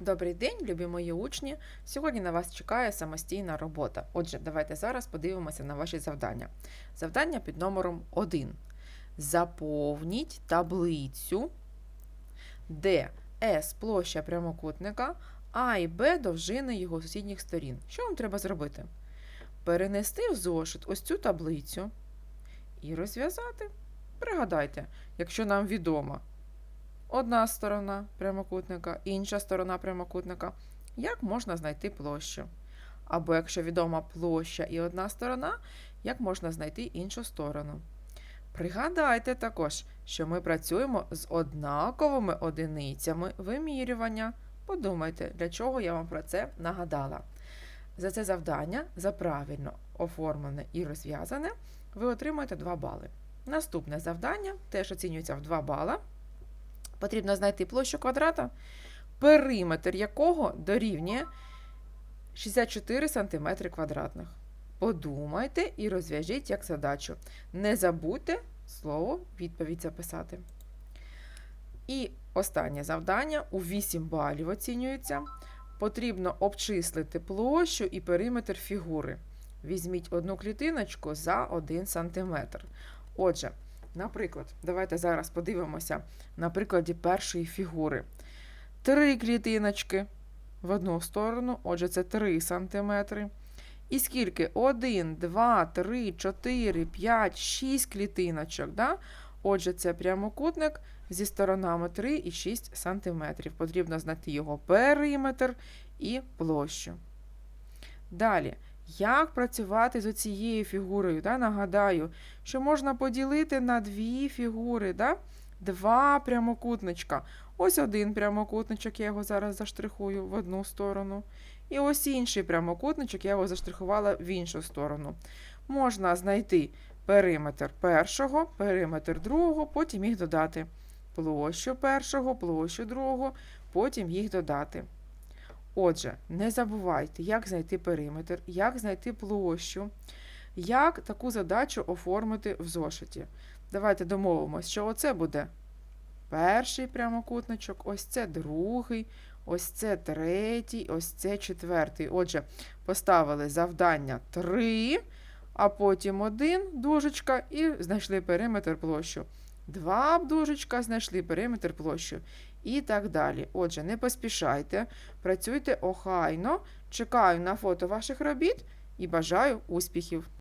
Добрий день, любі мої учні. Сьогодні на вас чекає самостійна робота. Отже, давайте зараз подивимося на ваші завдання. Завдання під номером 1. Заповніть таблицю, де S площа прямокутника, А і Б довжини його сусідніх сторін. Що вам треба зробити? Перенести в зошит ось цю таблицю і розв'язати. Пригадайте, якщо нам відомо одна сторона прямокутника, інша сторона прямокутника, як можна знайти площу? Або якщо відома площа і одна сторона, як можна знайти іншу сторону? Пригадайте також, що ми працюємо з однаковими одиницями вимірювання. Подумайте, для чого я вам про це нагадала. За це завдання, за правильно оформлене і розв'язане, ви отримаєте 2 бали. Це завдання теж оцінюється в 2 бала. Потрібно знайти площу квадрата, периметр якого дорівнює 64 см квадратних. Подумайте і розв'яжіть як задачу. Не забудьте слово відповідь записати. І останнє завдання у 8 балів оцінюється. Потрібно обчислити площу і периметр фігури. Візьміть одну клітиночку за 1 см. Отже, наприклад, давайте зараз подивимося на прикладі першої фігури. Три клітиночки в одну сторону, отже, це 3 см. І скільки? 1, 2, 3, 4, 5, 6 клітиночок. Да? Отже, це прямокутник зі сторонами 3 і 6 см. Потрібно знайти його периметр і площу. Далі, як працювати з оцією фігурою? Да? Нагадаю, що можна поділити на дві фігури. Да? Два прямокутничка. Ось один прямокутничок, я його зараз заштрихую в одну сторону. І ось інший прямокутничок, я його заштрихувала в іншу сторону. Можна знайти периметр першого, периметр другого, потім їх додати. Площу першого, площу другого, потім їх додати. Отже, не забувайте, як знайти периметр, як знайти площу, як таку задачу оформити в зошиті. Давайте домовимося, що оце буде перший прямокутничок, ось це другий, ось це третій, ось це четвертий. Отже, поставили завдання 3, а потім один дужечка і знайшли периметр площу. Два бдужечка знайшли периметр площу. І так далі. Отже, не поспішайте, працюйте охайно, чекаю на фото ваших робіт і бажаю успіхів!